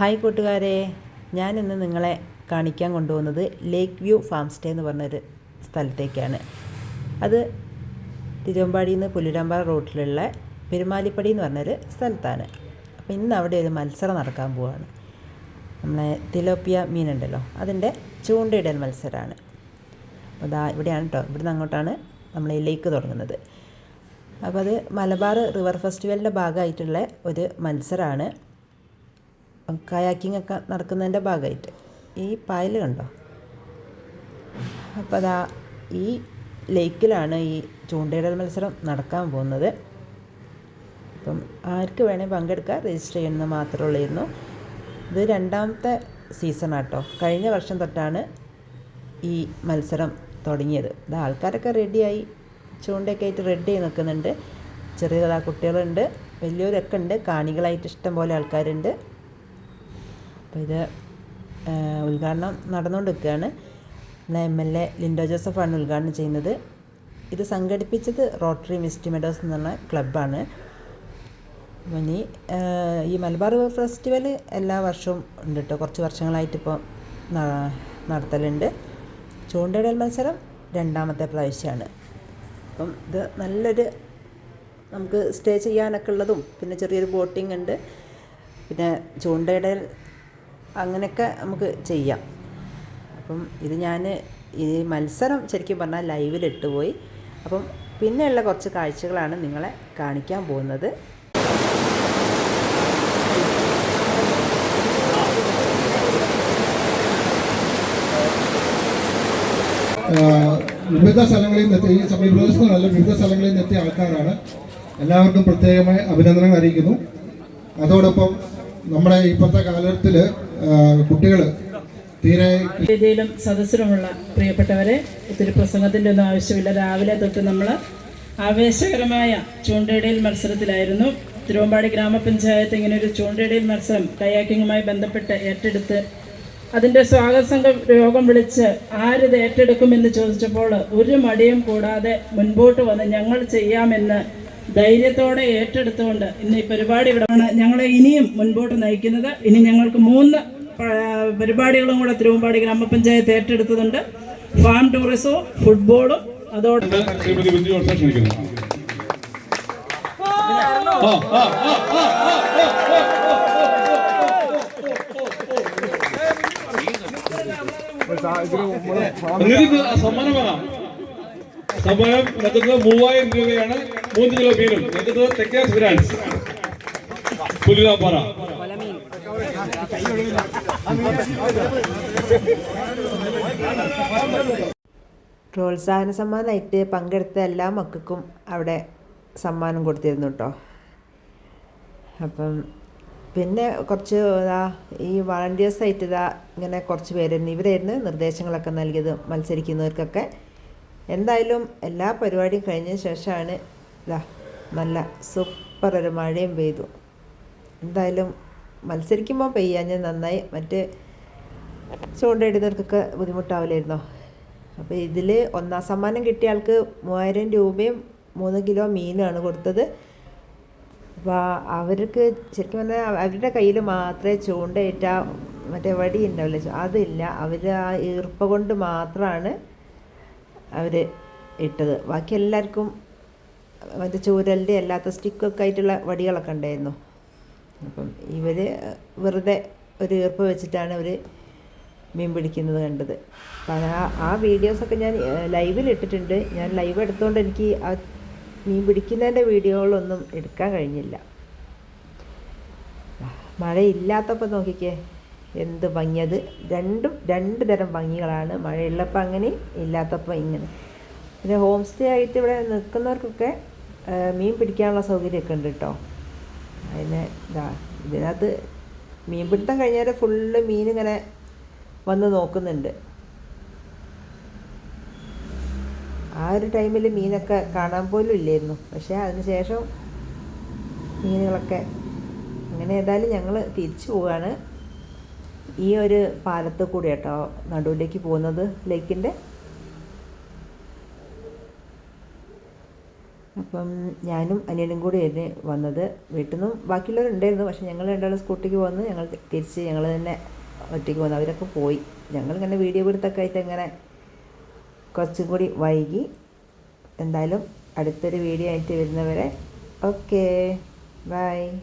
Hi കൂട്ടുകാരെ ഞാനിന്ന് നിങ്ങളെ കാണിക്കാൻ കൊണ്ടുപോകുന്നത് ലേക്ക് വ്യൂ ഫാം സ്റ്റേ എന്ന് പറഞ്ഞൊരു സ്ഥലത്തേക്കാണ്. അത് തിരുവമ്പാടിയിൽ നിന്ന് പുല്ലുരാമ്പാറ റോട്ടിലുള്ള പെരുമാലിപ്പടി എന്ന് പറഞ്ഞൊരു സ്ഥലത്താണ്. അപ്പോൾ ഇന്ന് അവിടെ ഒരു മത്സരം നടക്കാൻ പോവുകയാണ് നമ്മളെ തിലോപ്പിയ മീനുണ്ടല്ലോ അതിന്റെ ചൂണ്ടയിടൽ മത്സരമാണ്. അപ്പോൾ ഇതാ ഇവിടെയാണ് കേട്ടോ ഇവിടുന്ന് അങ്ങോട്ടാണ് നമ്മൾ ഈ ലേക്ക് തുടങ്ങുന്നത്. അപ്പോൾ അത് മലബാർ റിവർ ഫെസ്റ്റിവലിന്റെ ഭാഗമായിട്ടുള്ള ഒരു മത്സരമാണ്. കയാക്കിംഗ് ഒക്കെ നടക്കുന്നതിന്റെ ഭാഗമായിട്ട്. ഈ പായൽ കണ്ടോ? അപ്പോൾ അതാ ഈ ലേക്കിലാണ് ഈ ചൂണ്ടയിടൽ മത്സരം നടക്കാൻ പോകുന്നത്. അപ്പം ആർക്ക് വേണേൽ പങ്കെടുക്കുക രജിസ്റ്റർ ചെയ്യുന്നത് മാത്രമേ ഉള്ളായിരുന്നു. ഇത് രണ്ടാമത്തെ സീസൺ ആട്ടോ. കഴിഞ്ഞ വർഷം തൊട്ടാണ് ഈ മത്സരം തുടങ്ങിയത്. ഇത് ആൾക്കാരൊക്കെ റെഡിയായി ചൂണ്ടയൊക്കെ ആയിട്ട് റെഡി നിൽക്കുന്നുണ്ട്. ചെറിയ കുട്ടികളുണ്ട് വലിയവരൊക്കെ ഉണ്ട് കാണികളായിട്ട് ഇഷ്ടം പോലെ ആൾക്കാരുണ്ട്. അപ്പോൾ ഇത് ഉദ്ഘാടനം നടന്നുകൊണ്ടിരിക്കുകയാണ്. നമ്മളെ എം എൽ എ ലിൻഡോ ജോസഫാണ് ഉദ്ഘാടനം ചെയ്യുന്നത്. ഇത് സംഘടിപ്പിച്ചത് റോട്ടറി മിസ്റ്റി മെഡോസ് എന്ന് പറഞ്ഞ ക്ലബ്ബാണ്. ഇനി ഈ മലബാർ ഫെസ്റ്റിവൽ എല്ലാ വർഷവും ഉണ്ട് കേട്ടോ. കുറച്ച് വർഷങ്ങളായിട്ട് ഇപ്പോൾ നടത്തലുണ്ട്. ചൂണ്ടയിടൽ മത്സരം രണ്ടാമത്തെ പ്രാവശ്യമാണ്. അപ്പം ഇത് നല്ലൊരു നമുക്ക് സ്റ്റേ ചെയ്യാനൊക്കെ ഉള്ളതും പിന്നെ ചെറിയൊരു ബോട്ടിംഗ് ഉണ്ട്. പിന്നെ ചൂണ്ടയിടൽ അങ്ങനെയൊക്കെ നമുക്ക് ചെയ്യാം. അപ്പം ഇത് ഞാൻ ഈ മത്സരം ശരിക്കും പറഞ്ഞാൽ ലൈവിലിട്ട് പോയി അപ്പം പിന്നെയുള്ള കുറച്ച് കാഴ്ചകളാണ് നിങ്ങളെ കാണിക്കാൻ പോകുന്നത്. വിവിധ സ്ഥലങ്ങളിൽ നിന്നെത്തി ഈ സമീപപ്രദേശത്തുനിന്നല്ല വിവിധ സ്ഥലങ്ങളിൽ നിന്നെത്തിയ ആൾക്കാരാണ്. എല്ലാവർക്കും പ്രത്യേകമായി അഭിനന്ദനങ്ങൾ അറിയിക്കുന്നു. അതോടൊപ്പം നമ്മുടെ ഇപ്പോഴത്തെ കാലഘട്ടത്തിൽ കുട്ടികൾ തീരെ വേദിയിലും സദസ്സിലുമുള്ള പ്രിയപ്പെട്ടവരെ ഒത്തിരി പ്രസംഗത്തിന്റെ ഒന്നും ആവശ്യമില്ല. രാവിലെ തൊട്ട് നമ്മൾ ആവേശകരമായ ചൂണ്ടയിടയിൽ മത്സരത്തിലായിരുന്നു. തിരുവമ്പാടി ഗ്രാമപഞ്ചായത്ത് ഇങ്ങനെ ഒരു ചൂണ്ടയിടയിൽ മത്സരം കയാക്കിങ്ങുമായി ബന്ധപ്പെട്ട് ഏറ്റെടുത്ത് അതിന്റെ സ്വാഗത സംഘം യോഗം വിളിച്ച് ആരിത് ഏറ്റെടുക്കുമെന്ന് ചോദിച്ചപ്പോൾ ഒരു മടിയും കൂടാതെ മുൻപോട്ട് വന്ന് ഞങ്ങൾ ചെയ്യാമെന്ന് ധൈര്യത്തോടെ ഏറ്റെടുത്തുകൊണ്ട് ഇന്ന് ഈ പരിപാടി ഇവിടെയാണ് ഞങ്ങളെ ഇനിയും മുൻപോട്ട് നയിക്കുന്നത് ഇനി ഞങ്ങൾക്ക് മൂന്ന് പരിപാടികളും കൂടെ തിരുവമ്പാടി ഗ്രാമപഞ്ചായത്ത് ഏറ്റെടുത്തതുണ്ട് ഫാം ടൂറിസവും ഫുട്ബോളും അതോടെ സമ്മാനം വേണം സമ്മാനം നൽകുന്നത് മൂവായിരം രൂപയാണ് മൂന്ന് കിലോ മീനും. നൽകുന്നത് തെക്കേസ് ഫിനാൻസ് പുലിതാപ്പാറ പ്രോത്സാഹന സമ്മാനമായിട്ട് പങ്കെടുത്ത എല്ലാ മക്കൾക്കും അവിടെ സമ്മാനം കൊടുത്തിരുന്നു കേട്ടോ അപ്പം പിന്നെ കുറച്ച് ഇതാ ഈ വളണ്ടിയേഴ്സായിട്ട് ഇതാ ഇങ്ങനെ കുറച്ച് പേരായിരുന്നു ഇവരായിരുന്നു നിർദ്ദേശങ്ങളൊക്കെ നൽകിയത് മത്സരിക്കുന്നവർക്കൊക്കെ. എന്തായാലും എല്ലാ പരിപാടിയും കഴിഞ്ഞ ശേഷമാണ് ഇതാ നല്ല സൂപ്പർ ഒരു മഴയും പെയ്തു. എന്തായാലും മത്സരിക്കുമ്പോൾ പെയ്യാഞ്ഞ് നന്നായി മറ്റ് ചൂണ്ടയിടുന്നവർക്കൊക്കെ ബുദ്ധിമുട്ടാവില്ലായിരുന്നോ? അപ്പോൾ ഇതിൽ ഒന്നാം സമ്മാനം കിട്ടിയ ആൾക്ക് മൂവായിരം രൂപയും മൂന്ന് കിലോ മീനുമാണ് കൊടുത്തത്. അപ്പോൾ അവർക്ക് ശരിക്കും പറഞ്ഞാൽ അവരുടെ കയ്യിൽ മാത്രമേ ചൂണ്ടയിട്ട മറ്റേ വടി ഉണ്ടാവില്ല. അതില്ല. അവർ ആ ഈർപ്പ കൊണ്ട് മാത്രമാണ് അവർ ഇട്ടത്. ബാക്കി എല്ലാവർക്കും മറ്റേ ചൂരലിന്റെ അല്ലാത്ത സ്റ്റിക്കൊക്കെ ആയിട്ടുള്ള വടികളൊക്കെ ഉണ്ടായിരുന്നു. അപ്പം ഇവർ വെറുതെ ഒരു ഈർപ്പ് വെച്ചിട്ടാണ് അവർ മീൻ പിടിക്കുന്നത് കണ്ടത്. അപ്പം ആ ആ വീഡിയോസൊക്കെ ഞാൻ ലൈവിൽ ഇട്ടിട്ടുണ്ട്. ഞാൻ ലൈവ് എടുത്തുകൊണ്ട് എനിക്ക് ആ മീൻ പിടിക്കുന്നതിന്റെ വീഡിയോകളൊന്നും എടുക്കാൻ കഴിഞ്ഞില്ല. മഴയില്ലാത്തപ്പോൾ നോക്കിക്കേ എന്ത് ഭംഗിയത്. രണ്ടും രണ്ട് തരം ഭംഗികളാണ് മഴയുള്ളപ്പോൾ അങ്ങനെ ഇല്ലാത്തപ്പോൾ ഇങ്ങനെ. പിന്നെ ഹോം സ്റ്റേ ആയിട്ട് ഇവിടെ നിൽക്കുന്നവർക്കൊക്കെ മീൻ പിടിക്കാനുള്ള സൗകര്യമൊക്കെ ഉണ്ട് കേട്ടോ അതിന് ഇതാ ഇതിനകത്ത് മീൻ പിടുത്തം കഴിഞ്ഞാൽ ഫുള്ള് മീൻ ഇങ്ങനെ വന്ന് നോക്കുന്നുണ്ട്. ആ ഒരു ടൈമിൽ മീനൊക്കെ കാണാൻ പോലും ഇല്ലായിരുന്നു. പക്ഷേ അതിനുശേഷം മീനുകളൊക്കെ അങ്ങനെ ഏതായാലും ഞങ്ങൾ തിരിച്ചു പോവുകയാണ് ഈ ഒരു പാലത്ത് കൂടി കേട്ടോ നടുവിലേക്ക് പോകുന്നത്. ലേക്കിന്റെ അപ്പം ഞാനും അനിയനും കൂടി ആയിരുന്നു വന്നത്. വീട്ടിൽ നിന്നും ബാക്കിയുള്ളവരുണ്ടായിരുന്നു. പക്ഷേ ഞങ്ങൾ രണ്ടാളും സ്കൂട്ടിക്ക് വന്ന് ഞങ്ങൾ തിരിച്ച് ഞങ്ങൾ തന്നെ ഒറ്റയ്ക്ക് വന്നു അവരൊക്കെ പോയി. ഞങ്ങൾ ഞങ്ങളിങ്ങനെ വീഡിയോ എടുത്തൊക്കെ ആയിട്ട് ഇങ്ങനെ കുറച്ചും കൂടി വൈകി. എന്തായാലും അടുത്തൊരു വീഡിയോ ആയിട്ട് വരുന്നവരെ ഓക്കേ. ബൈ.